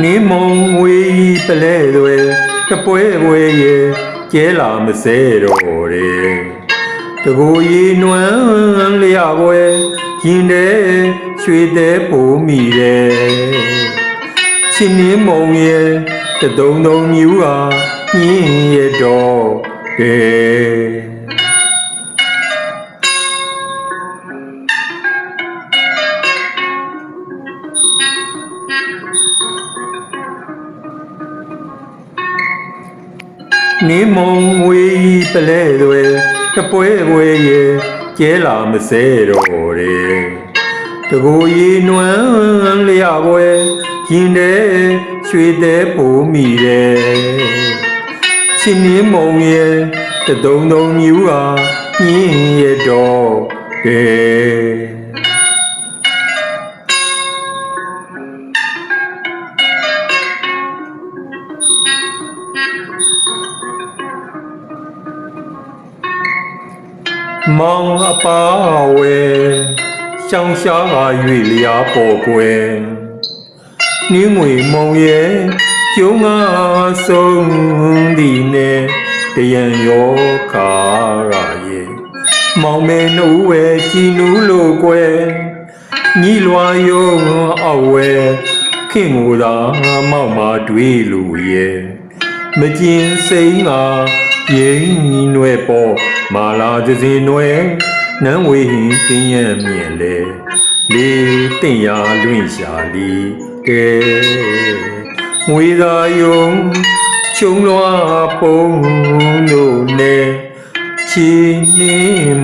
နင်းမုံဝေးပလဲတွေတပွဲပွဲရဲ့ကျဲလာမစဲတော့တယ်တကူရီနွမ်းလျာပွဲရင်တဲ့ရွှေတဲ့ပူမိတယ်ချင်းနင်းမုံရဲ့တတုံတုံမြူဟာညင်းရတော့တ နေမုံဝေးပလဲတွေတပွဲပွဲရဲ့ကျဲလာမစဲတော့တယ်တကူရီနွမ်းလျာပွဲရင်တဲ့ရွှေတဲ့ပူမိတယ်ချင်းနေမုံရဲ့တတုံတုံမြူဟာညင်းရတော့တယ် မောင်အပါဝဲရှောင်းရှားက၍လျာပေါ်ကွယ်နင်းငွေမုံရဲ့ကျုံငါဆုံးသည်နဲ့တယံယောခါရရဲ့မောင်မဲနှုတ်ဝဲကြည်နူးလို့ကွယ်ညီလွာယုံအဝဲခင်ငိုသာမောက်မာတွေးလို့ရဲ့မကျင်စိမ့်ငါ ရိမ်နွယ်ပေါ်မာလာသစင်နွယ်နန်းဝေဟင်တင်းရမြင်လေလေတင့်ရာလွင့်ရှာလီကဲငွေသာယုံချုံလွားပုံတို့နဲ့ချီနေ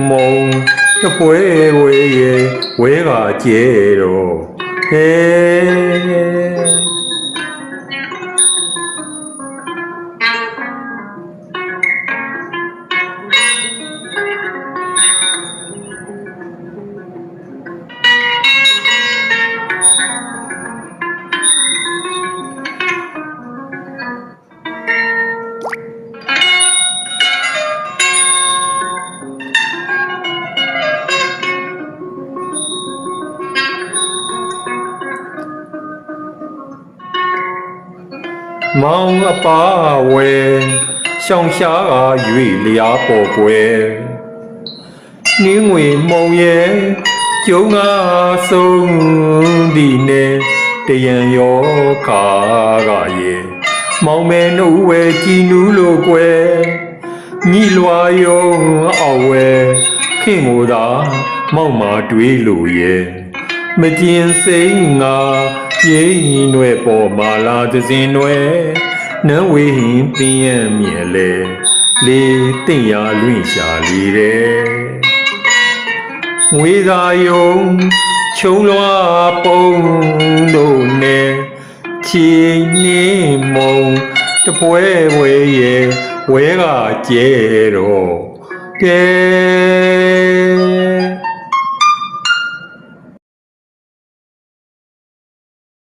မုံတပွဲဝဲရဲ့ဝဲကကျဲတော့ဟဲ မောင်အပါဝဲရှောင်းရှားက၍လျာပေါ်ကွယ်နင်းငွေမုံရဲ့ကျုံငါဆုံးဒီနဲ့တယံယောခါကရဲ့မောင်မဲနှုတ်ဝဲကြည်နူးလို့ကွယ်ညီလွာယုံအဝဲခင်ကိုသာမောက်မာတွေးလို့ရဲ့မကျင်စိမ့်ငါ ရိမ်နွယ်ပေါ်မာလာသစင်နွယ်နန်းဝေဟင်ပင်ရမြင်လေလေတင့်ရာလွင့်ရှာလီတဲ့ငွေသာယုံခြုံလွားပုံတို့နဲ့ချီနေမုံတပွဲဝဲရဲ့ဝဲကကျဲတော့ကဲ